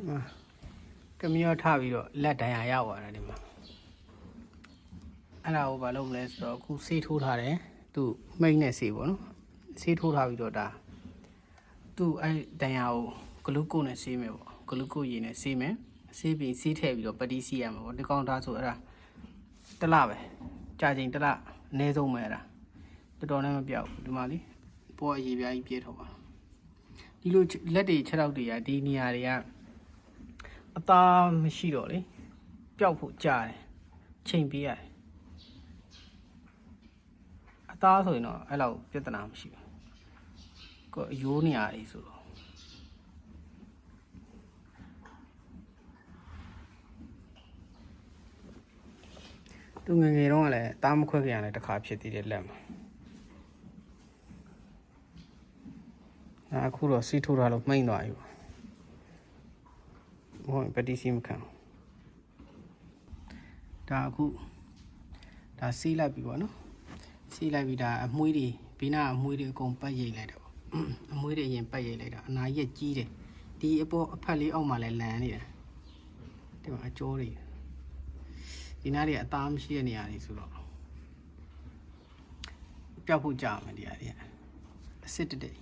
ဒီမှာကမီယောထပြီးတော့လက်တန်ရာရောက်သွားတာဒီမှာအဲ့ဒါကိုဘာလုပ်မလဲဆိုတော့အခုဆေးထိုးထားတယ်သူ့မိတ်နဲ့ဆေးပေါ့နော်ဆေးထိုးထားပြီးတော့ဒါသူ့အဲ့တန်ရာကိုဂလူကိုနဲ့ဆေးမယ်ပေါ့ဂလူကိုရည်နဲ့ဆေးမယ်ဆေးပြီးဆေးထည့်ပြီးတော့ပတိစီရမှာပေါ့ဒီကောင်သားဆိုအဲ့ဒါတစ်လပဲကြာချိန်တစ်လအနည်းဆုံးပဲအဲ့ဒါတော်တော်နဲ့မပြောက်ဘူးဒီမှာလေပေါ်အရေးပြားကြီးပြည့်ထော်ပါဒီလိုလက်တွေခြေထောက်တွေကဒီနေရာတွေက အသားမရှိတော့လေပျောက်ဖို့ကြားတယ်ချိန်ပေးရတယ်အသားဆိုရင်တော့အဲ့လောက်ပြဿနာမရှိဘူးကိုယ်အယိုးနေရာတွေဆိုတော့သူငယ်ငယ်တော့ကလည်းတားမခွဲခင်ရတယ်တစ်ခါဖြစ်သေးတယ်လက်မှာအခုတော့စီးထိုးထားလို့မှိန်သွားပြီပေါ့ မဟုတ်ရင်ပတိစီမခံဘူးဒါအခုဒါစီးလိုက်ပြီပေါ့နော်စီးလိုက်ပြီဒါအမွှေးတွေဘေးနာအမွှေးတွေအကုန်ပတ်ရိတ်လိုက်တယ်ပေါ့အမွှေးတွေအရင်ပတ်ရိတ်လိုက်တာအနာရက်ကြီးတယ်ဒီအပေါ်အဖက်လေးအောက်မှာလည်းလန်နေတာဒီမှာအကျော်တွေဒီနားတွေအသားမရှိတဲ့နေရာတွေဆိုတော့ပျောက်ဖို့ကြာမယ်ဒီဟာတွေကအစ်စ်တက်တက်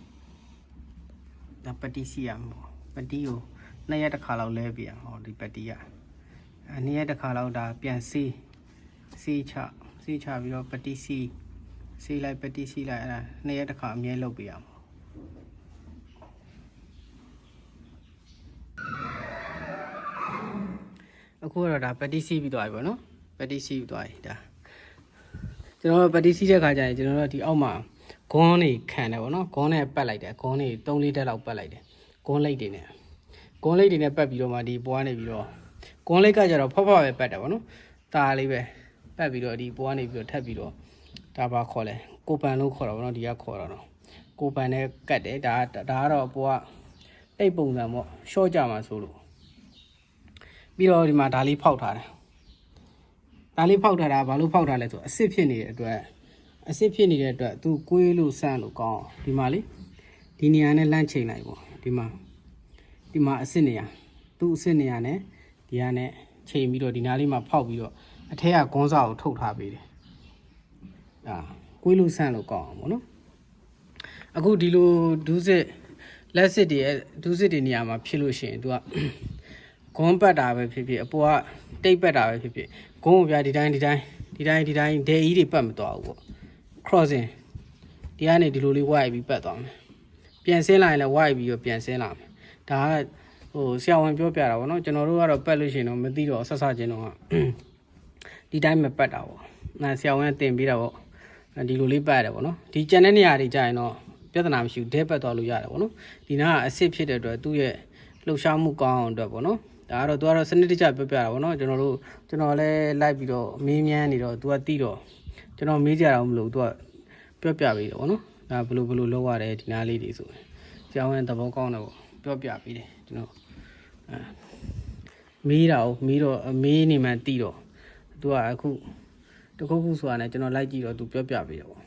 ဒါပတိစီရမှာပေါ့ပတိကို နှစ်ရက်တစ်ခါလောက်လဲပြရဟောဒီပတ်တီကအဲနှစ်ရက်တစ်ခါလောက်ဒါပြန်စီးစီးချစီးချပြီးတော့ပတိစီးစီးလိုက်ပတိစီးလိုက်အဲ့ဒါနှစ်ရက်တစ်ခါအမြဲလုပ်ပြရမှာအခုကတော့ဒါပတိစီးပြီးသွားပြီပေါ့နော်ပတိစီးပြီးသွားပြီဒါကျွန်တော်တို့ပတိစီးတဲ့ခါကျရင်ကျွန်တော်တို့ဒီအောက်မှာဂွန်းနေခံတယ်ပေါ့နော်ဂွန်းနဲ့ပတ်လိုက်တယ်ဂွန်းနေ3လေးတက်လောက်ပတ်လိုက်တယ်ဂွန်းလိတ်တွေနဲ့ ကွန်လိတ်တွေနဲ့ပတ်ပြီးတော့မှဒီပွားနေပြီးတော့ကွန်လိတ်ကကြတော့ဖောက်ဖောက်ပဲပတ်တယ်ဗောနော်တာလေးပဲပတ်ပြီးတော့ဒီပွားနေပြီးတော့ထပ်ပြီးတော့ဒါပါခေါ်လဲကိုပန်လို့ခေါ်တာဗောနော်ဒီကခေါ်တာတော့ကိုပန်နဲ့ကတ်တယ်ဒါဒါကတော့ပွားတိတ်ပုံစံပေါ့ရှော့ကြမှာဆိုလို့ပြီးတော့ဒီမှာဒါလေးဖောက်ထားတယ်ဒါလေးဖောက်ထားတာဘာလို့ဖောက်ထားလဲဆိုအစ်စ်ဖြစ်နေတဲ့အတွက်အစ်စ်ဖြစ်နေတဲ့အတွက်သူကွေးလို့ဆန့်လို့ကောင်းအောင်ဒီမှာလေဒီနေရာနဲ့လန့်ချိန်လိုက်ပေါ့ဒီမှာ ဒီမှာအစ်စ်နေရသူ့အစ်စ်နေရနဲ့ဒီကနဲ့ချိန်ပြီးတော့ဒီနားလေးမှာဖောက်ပြီးတော့အထက်ကကွန်းစာကိုထုတ်ထားပေးတယ်ဒါကွေးလို့ဆန့်လို့ကောင်းအောင်ဗောနော်အခုဒီလိုဒူးစစ်လက်စစ်တွေရဲ့ဒူးစစ်တွေနေရာမှာဖြစ်လို့ရှိရင် तू ကဂွန်းပတ်တာပဲဖြစ်ဖြစ်အပေါ်ကတိတ်ပတ်တာပဲဖြစ်ဖြစ်ဂွန်းကိုပြဒီတိုင်းဒီတိုင်းဒီတိုင်းဒီတိုင်းဒဲကြီးတွေပတ်မသွားဘူးပေါ့ crossing ဒီကနေဒီလိုလေးဝိုက်ပြီးပတ်သွားမယ်ပြန်ဆင်းလာရင်လည်းဝိုက်ပြီးတော့ပြန်ဆင်းလာမယ် ဒါကဟိုဆရာဝန်ပြောပြတာဗောနော်ကျွန်တော်တို့ကတော့ပတ်လို့ရှိရင်တော့မသိတော့ဆက်ဆက်ချင်းတော့ဒီတိုင်းမပတ်တာဗောနာဆရာဝန်ကတင်ပေးတာဗောဒီလိုလေးပတ်ရတယ်ဗောနော်ဒီကျန်တဲ့နေရာတွေကြာရင်တော့ပြဿနာမရှိဘူးဒဲပတ်သွားလို့ရတယ်ဗောနော်ဒီနာကအစ်စ်ဖြစ်တဲ့အတွက်သူ့ရဲ့လှုပ်ရှားမှုကောင်းအောင်အတွက်ဗောနော်ဒါကတော့သူကတော့စနစ်တကျပြောပြတာဗောနော်ကျွန်တော်တို့ကျွန်တော်လည်းလိုက်ပြီးတော့မေးမြန်းနေတော့သူကတိတော့ကျွန်တော်မေးကြတာမလို့သူကပြောပြပေးတယ်ဗောနော်ဒါဘယ်လိုဘယ်လိုလုပ်ရတယ်ဒီနားလေးတွေဆိုရင်ဆရာဝန်သဘောကောင်းတယ်ဗော ပြောပြပေးတယ်ကျွန်တော်အဲမီးတာကိုမီးတော့မီးနေမှတီးတော့သူကအခုတခုခုဆိုတာနဲ့ကျွန်တော်လိုက်ကြည့်တော့သူပြောပြပေးတယ်ပေါ့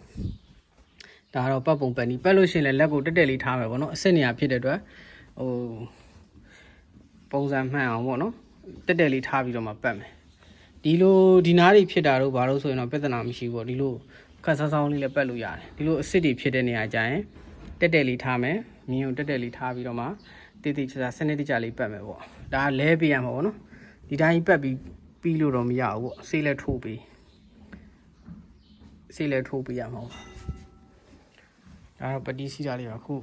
ဒါကတော့ပတ်ပုံပတ်နီးပတ်လို့ရှိရင်လည်းလက်ကိုတက်တက်လေးထားမယ်ပေါ့နော်အစ်စ်နေရာဖြစ်တဲ့အတွက်ဟိုပုံစံမှန်အောင်ပေါ့နော်တက်တက်လေးထားပြီးတော့မှပတ်မယ်ဒီလိုဒီနားတွေဖြစ်တာတော့ဘာလို့ဆိုရင်တော့ပြဿနာမရှိဘူးပေါ့ဒီလိုခက်ဆန်းဆန်းလေးလည်းပတ်လို့ရတယ်ဒီလိုအစ်စ်တွေဖြစ်တဲ့နေရာကျရင် တက်တက်လေးထားမယ်မြင်းကိုတက်တက်လေးထားပြီးတော့မှတိတိကျကျစနစ်တကျလေးပတ်မယ်ပေါ့ဒါကလဲပြရမှာပေါ့နော်ဒီတိုင်းပတ်ပြီးပြီးလို့တော့မရဘူးပေါ့ဆေးလဲထိုးပြီးဆေးလဲထိုးပြီးရမှာပေါ့ဒါတော့ပတိစီတာလေးပါခု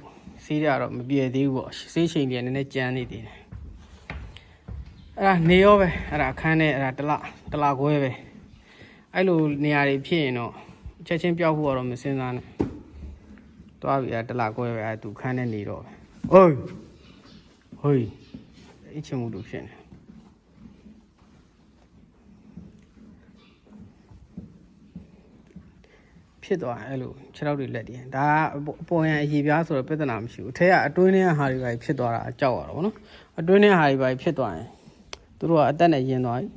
ဆေးရတော့မပြေသေးဘူးပေါ့ဆေးချိန်ကြီးကနည်းနည်းကြမ်းနေသေးတယ်အဲ့ဒါနေရောပဲအဲ့ဒါအခန်းနဲ့အဲ့ဒါတလတလခွဲပဲအဲ့လိုနေရာတွေဖြစ်ရင်တော့ချက်ချင်းပြောက်ဖို့ကတော့မစင်စားနဲ့ သွားပြီအဲတလာကွဲပဲအဲသူခန်းနဲ့နေတော့ပဲဟိုးဟိုးအချင်းမှုတို့ဖြစ်နေဖြစ်သွားအဲ့လိုခြေထောက်တွေလက်တွေဒါကအပေါ်ရန်အရေးပြားဆိုတော့ပြဿနာမရှိဘူးအထက်ကအတွင်းထဲကဟာတွေပဲဖြစ်သွားတာအကြောက်ရတော့ဗောနော်အတွင်းထဲဟာတွေပဲဖြစ်သွားရင်သူတို့ကအသက်နဲ့ယဉ်သွားပြီ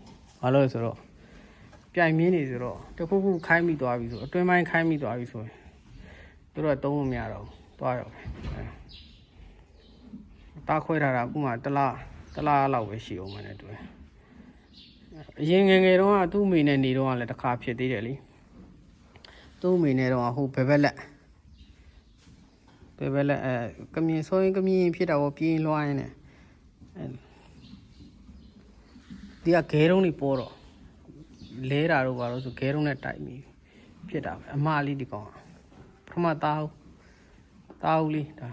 ဘာလို့လဲဆိုတော့ပြိုင်မြင်းနေဆိုတော့တခုခုခိုင်းမိသွားပြီဆိုအတွင်းပိုင်းခိုင်းမိသွားပြီဆိုရင် သူတို့ကသုံးလို့မရတော့ဘူးသွားရောပဲအဲတားခွဲထားတာဥမာတစ်လတစ်လားလောက်ပဲရှိအောင်မနဲ့တူတယ်အရင်ငယ်ငယ်တုန်းကသူ့အမိနဲ့နေတော့ကလည်းတစ်ခါဖြစ်သေးတယ်လीသူ့အမိနဲ့တော့ဟိုဘယ်ဘက်လက်ဘယ်ဘက်လက်အဲကမြင်ဆိုရင်ကမြင်ဖြစ်တာပေါ့ပြင်းလွှိုင်းနေအဲဒီကဂဲတုံးနေပေါ်တော့လဲတာတော့ဘာလို့ဆိုဂဲတုံးနဲ့တိုက်မိဖြစ်တာပဲအမလေးဒီကောင်က ပထမသားဟုတ်သားဟုတ်လေးဒါ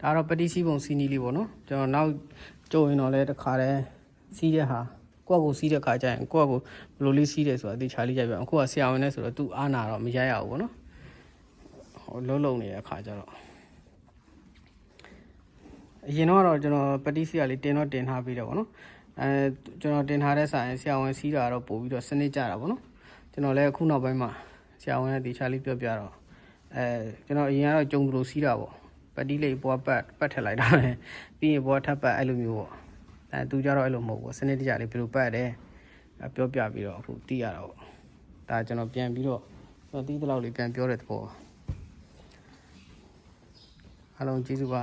ဒါတော့ပတိစီးပုံစီနီလေးပေါ့နော်ကျွန်တော်နောက်ကြုံရင်တော့လည်းတစ်ခါတည်းစီးတဲ့ဟာကိုယ့်ကိုစီးတဲ့ခါကျရင်ကိုယ့်ကိုဘယ်လိုလေးစီးတယ်ဆိုတာအသေးချာလေးကြိုက်ပြအောင်အခုကဆရာဝန်နဲ့ဆိုတော့သူ့အားနာတော့မရရဘူးပေါ့နော်ဟိုလုံးလုံးနေတဲ့ခါကျတော့အရင်တော့ကျွန်တော်ပတိစီကလေးတင်တော့တင်ထားပြီးတော့ပေါ့နော်အဲကျွန်တော်တင်ထားတဲ့ဆိုင်ဆရာဝန်စီးတာတော့ပို့ပြီးတော့စနစ်ကြတာပေါ့နော်ကျွန်တော်လည်းအခုနောက်ပိုင်းမှာ ဆရာဝန်နဲ့တေချာလေးပြောပြတော့အဲကျွန်တော်အရင်ကတော့ကြုံသူလိုစီးတာပေါ့ပတိလေးပေါ်ပတ်ပတ်ထက်လိုက်တာပဲပြီးရင်ပေါ်ထပ်ပတ်အဲ့လိုမျိုးပေါ့အဲသူကြတော့အဲ့လိုမဟုတ်ဘူးစနစ်တကျလေးဘယ်လိုပတ်တယ်အဲပြောပြပြီးတော့အခုသိရတာပေါ့ဒါကျွန်တော်ပြန်ပြီးတော့ကျွန်တော်သိတဲ့လောက်လေးပြန်ပြောတဲ့သဘောပါအားလုံးကျေးဇူးပါ